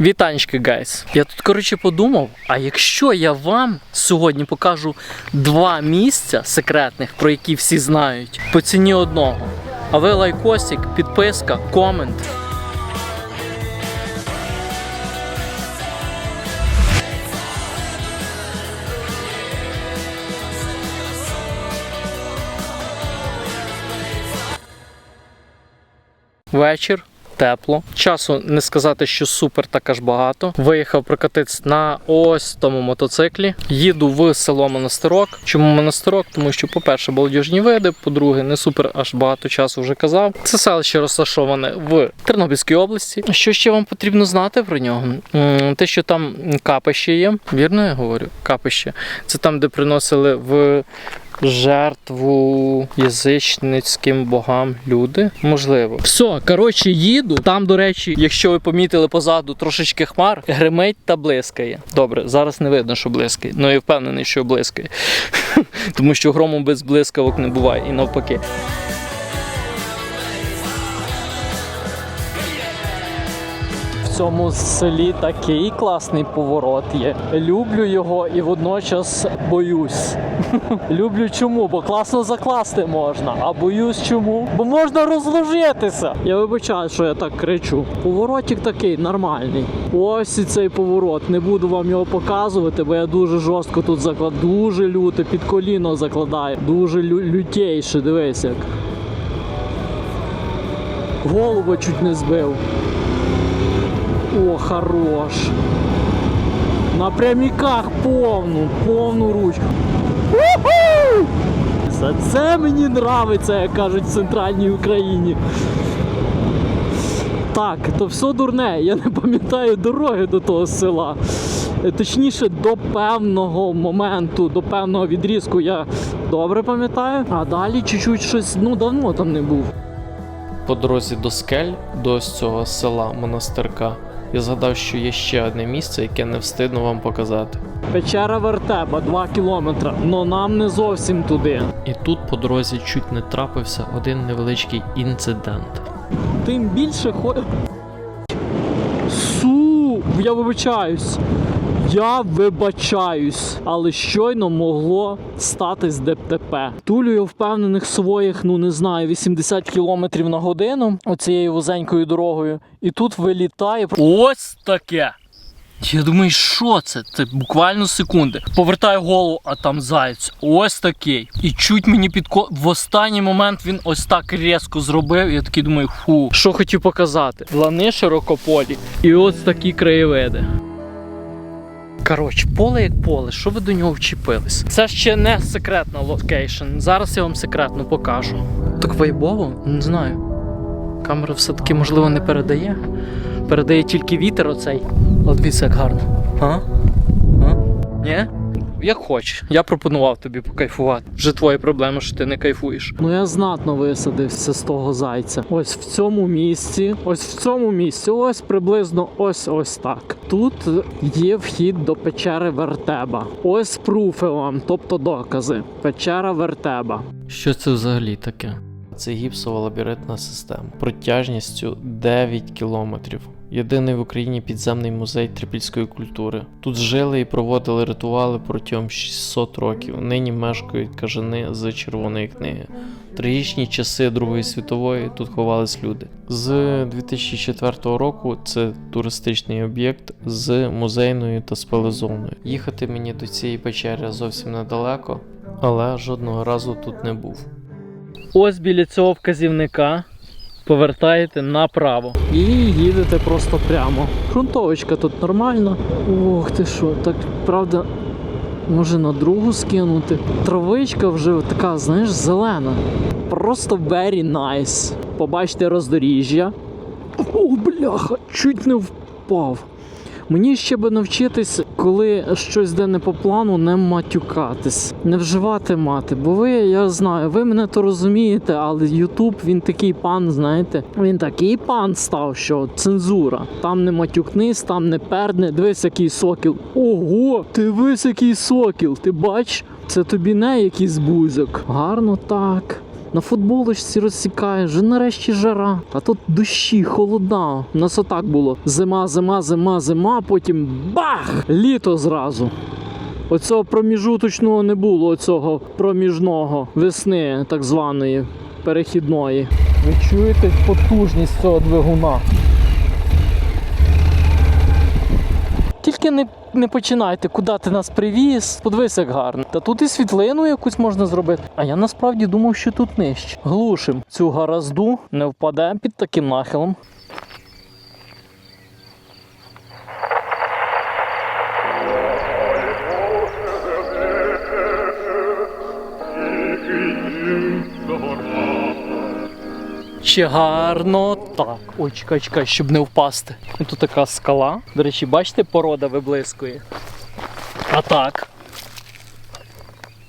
Вітанечки, гайс. Я тут коротше подумав: а якщо я вам сьогодні покажу два місця секретних, про які всі знають, по ціні одного. А ви лайкосик, підписка, комент. Вечір. Тепло. Часу не сказати, що супер так аж багато. Виїхав прокатитись на ось тому мотоциклі. Їду в село Монастирок. Чому монастирок? Тому що, по-перше, молодіжні види, по-друге, не супер аж багато часу вже казав. Це селище розташоване в Тернопільській області. Що ще вам потрібно знати про нього? Те, що там капище є. Вірно я говорю? Капище. Це там, де приносили в жертву язичницьким богам люди. Можливо. Все, коротше, їду. Там, до речі, якщо ви помітили позаду трошечки хмар, гримить та блискає. Добре, зараз не видно, що блискає. Ну я впевнений, що блискає. Тому що грому без блискавок не буває і навпаки. В цьому селі такий класний поворот є. Люблю його і водночас боюсь. Люблю чому? Бо класно закласти можна. А боюсь чому? Бо можна розложитися. Я вибачаю, що я так кричу. Поворотик такий нормальний. Ось і цей поворот. Не буду вам його показувати, бо я дуже жорстко тут заклад. Дуже люто під коліно закладаю. Дуже лю- лютейше. Дивись як. Голову чуть не збив. О, хорош. На пряміках повну, повну ручку. За це мені нравиться, як кажуть в центральній Україні. Так, то все дурне, я не пам'ятаю дороги до того села. Е, Точніше, до певного моменту, до певного відрізку я добре пам'ятаю, а далі чуть-чуть щось ну давно там не був. По дорозі до скель, до ось цього села монастирка, я згадав, що є ще одне місце, яке не встигну вам показати. Печера Вертеба, 2 кілометри, но нам не зовсім туди. І тут по дорозі чуть не трапився один невеличкий інцидент. Тим більше хо... Су, я вибачаюсь. Я вибачаюсь, але щойно могло статись ДТП. Тулю впевнених своїх, ну не знаю, 80 км на годину оцією вузенькою дорогою. І тут вилітає. Ось таке. Я думаю, що це? Це буквально секунди. Повертаю голову, а там заєць. Ось такий. І чуть мені підко... В останній момент він ось так різко зробив. І я такий думаю, фу, що хотів показати. Лани широкополі. І ось такі краєвиди. Коротше, поле як поле, що ви до нього вчепились? Це ще не секретна локейшн. Зараз я вам секретно покажу. Так вайбово? Не знаю. Камера все-таки, можливо, не передає. Передає тільки вітер оцей. От дивіться, як гарно. А? А? Ні? Як хочеш. Я пропонував тобі покайфувати. Вже твої проблеми, що ти не кайфуєш. Ну я знатно висадився з того зайця. Ось в цьому місці, ось в цьому місці, ось приблизно ось ось так. Тут є вхід до печери Вертеба. Ось пруфи вам, тобто докази. Печера Вертеба. Що це взагалі таке? Це гіпсова лабіринтна система протяжністю 9 кілометрів. Єдиний в Україні підземний музей трипільської культури. Тут жили і проводили ритуали протягом 600 років. Нині мешкають кажани з червоної книги. Трагічні часи Другої світової тут ховались люди. З 2004 року це туристичний об'єкт з музейною та спелезоною. Їхати мені до цієї печери зовсім недалеко, але жодного разу тут не був. Ось біля цього вказівника повертаєте направо. І їдете просто прямо. Грунтовочка тут нормальна. Ох ти що, так правда. Може на другу скинути. Травичка вже така, знаєш, зелена. Просто very nice. Побачите роздоріжжя. О, бляха, чуть не впав. Мені ще би навчитись, коли щось йде не по плану, не матюкатись, не вживати мати. Бо ви, я знаю, ви мене то розумієте, але Ютуб він такий пан, знаєте, він такий пан став, що цензура. Там не матюкнись, там не пердне. Дивись, який сокіл. Ого, ти дивись, який сокіл. Ти бач, це тобі не якийсь бузок. Гарно так. На футболочці розсікаєш, вже нарешті жара. А тут дощі, холода. У нас отак було. Зима, зима, зима, зима, потім бах! Літо зразу. Оцього проміжуточного не було, оцього проміжного весни, так званої перехідної. Ви чуєте потужність цього двигуна? Тільки не, не починайте, куди ти нас привіз. Подивись, як гарно. Та тут і світлину якусь можна зробити. А я насправді думав, що тут нижче. Глушим цю гаразду, не впаде під таким нахилом. Чи гарно так. Ой, чекай, чекай, щоб не впасти. І Тут така скала. До речі, бачите, порода виблискує. А так.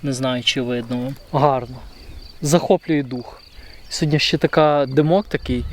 Не знаю, чи видно. Гарно. Захоплює дух. Сьогодні ще така димок такий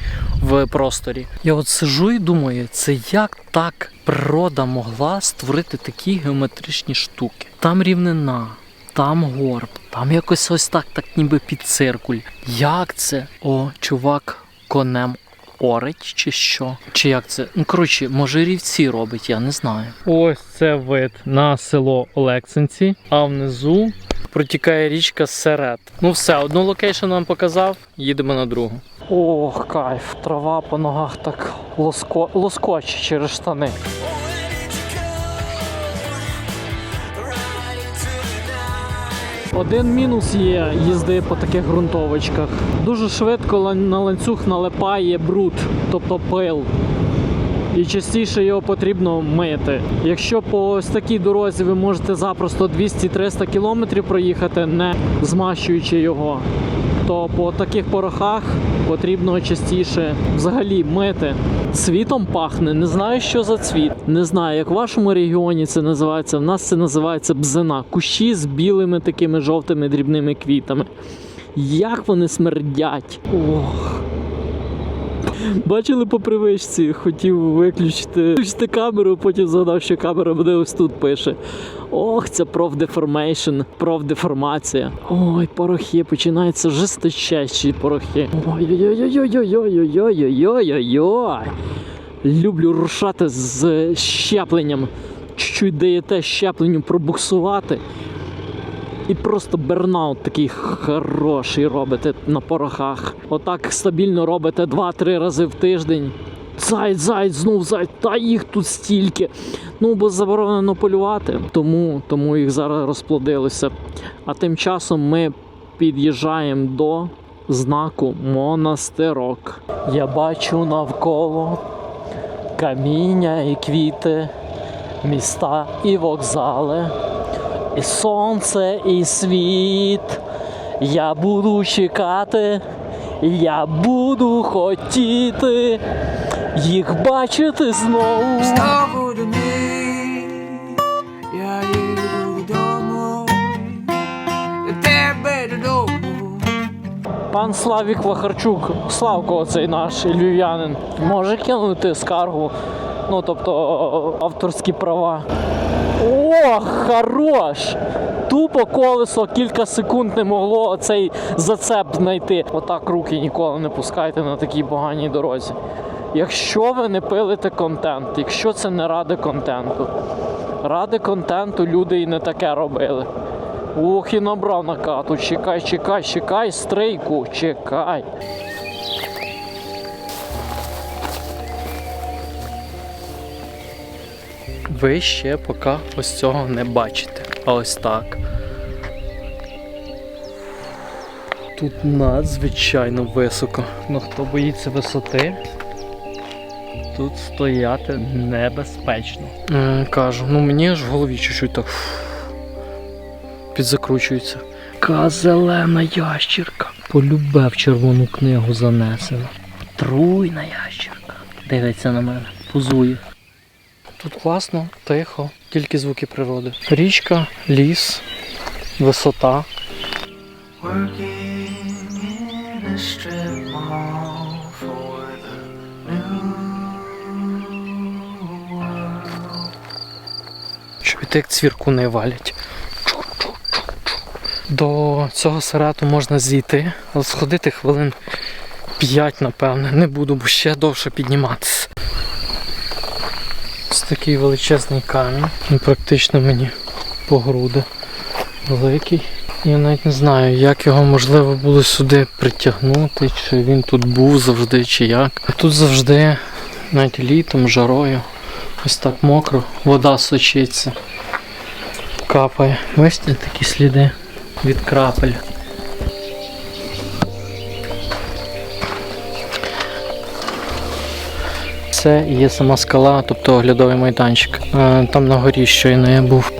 в просторі. Я от сижу і думаю, це як так природа могла створити такі геометричні штуки. Там рівнина, там горб, там якось ось так, так ніби під циркуль. Як це? О, чувак конем орить чи що? Чи як це? Ну коротше, може рівці робить, я не знаю. Ось це вид на село Олексинці, а внизу протікає річка Серед. Ну все, одну локейшн нам показав, їдемо на другу. Ох, кайф, трава по ногах так лоско... лоскоче через штани. Один мінус є їзди по таких ґрунтовочках. Дуже швидко на ланцюг налипає бруд, тобто пил. І частіше його потрібно мити. Якщо по ось такій дорозі ви можете запросто 200-300 км проїхати, не змащуючи його, то по таких порохах потрібно частіше взагалі мити. Цвітом пахне. Не знаю, що за цвіт. Не знаю, як в вашому регіоні це називається. В нас це називається бзина. Кущі з білими такими жовтими дрібними квітами. Як вони смердять! Ох. Бачили по привичці, хотів виключити, виключити камеру, потім згадав, що камера буде ось тут пише. Ох, це профдеформейшн, профдеформація. Ой, порохи, починаються жесточайші порохи. Ой-ой-ой-ой-ой-ой-ой-ой-ой-ой. Люблю рушати з щепленням. Чуть-чуть даєте щепленню пробуксувати. І просто бернаут такий хороший робите на порохах. Отак стабільно робите 2-3 рази в тиждень. Зайць, зайць, знов зайць, та їх тут стільки. Ну, бо заборонено полювати, тому, тому їх зараз розплодилося. А тим часом ми під'їжджаємо до знаку монастирок. Я бачу навколо каміння і квіти, міста і вокзали. І сонце, і світ. Я буду чекати, я буду хотіти їх бачити знову. Знову до них я їду додому, до тебе додому. Пан Славік Вахарчук, Славко, оцей наш львів'янин, може кинути скаргу, ну тобто авторські права. О, хорош! Тупо колесо кілька секунд не могло оцей зацеп знайти. Отак руки ніколи не пускайте на такій поганій дорозі. Якщо ви не пилите контент, якщо це не ради контенту, ради контенту люди і не таке робили. Ох, і набрав накату. Чекай, чекай, чекай, стрейку, чекай. Ви ще поки ось цього не бачите. А ось так. Тут надзвичайно високо. Ну хто боїться висоти, тут стояти небезпечно. Е, кажу, ну мені аж в голові чуть-чуть так підзакручується. Ка зелена ящірка. Полюбе в червону книгу занесена. Труйна ящірка. Дивиться на мене, позує. Тут класно, тихо, тільки звуки природи. Річка, ліс, висота. Working in a strip mall for the new Чуєте, як цвіркуни валять. Чу-чу-чу-чу. До цього серету можна зійти, але сходити хвилин 5, напевне. Не буду, бо ще довше підніматися. Ось такий величезний камінь. Він практично мені по груди великий. Я навіть не знаю, як його можливо було сюди притягнути, чи він тут був завжди, чи як. Тут завжди, навіть літом, жарою, ось так мокро, вода сочиться, капає. Бачите, такі сліди від крапель. Це є сама скала, тобто оглядовий майданчик. Е, Там на горі щойно я був.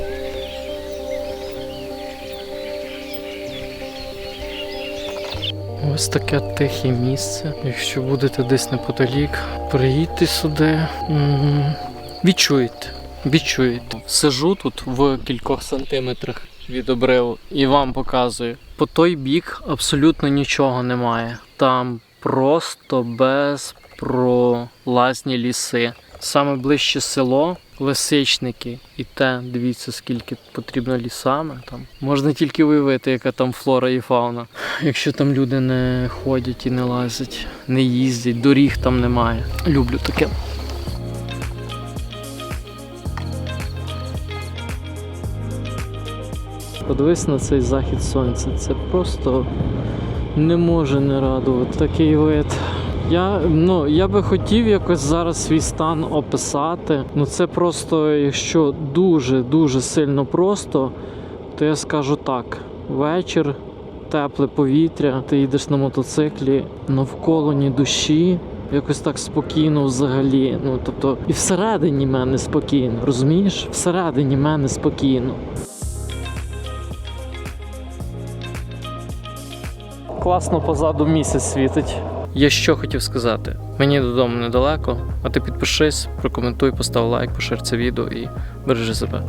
Ось таке тихе місце. Якщо будете десь неподалік, приїдьте сюди. Відчуєте. Відчуєте. Сижу тут в кількох сантиметрах від обриву і вам показую. По той бік абсолютно нічого немає. Там просто безпролазні ліси. Саме ближче село Лисичники. І те, дивіться, скільки потрібно лісами. Там можна тільки уявити, яка там флора і фауна. Якщо там люди не ходять і не лазять, не їздять, доріг там немає. Люблю таке. Подивись на цей захід сонця. Це просто не може не радувати такий вид. Я, ну, я би хотів якось зараз свій стан описати. Ну це просто, якщо дуже-дуже сильно просто, то я скажу так: вечір, тепле повітря, ти їдеш на мотоциклі, навколо ні душі. Якось так спокійно взагалі. Ну тобто, і всередині мене спокійно, розумієш? Всередині мене спокійно. Класно позаду місяць світить. Я що хотів сказати? Мені додому недалеко, а ти підпишись, прокоментуй, постав лайк, пошир це відео і бережи себе.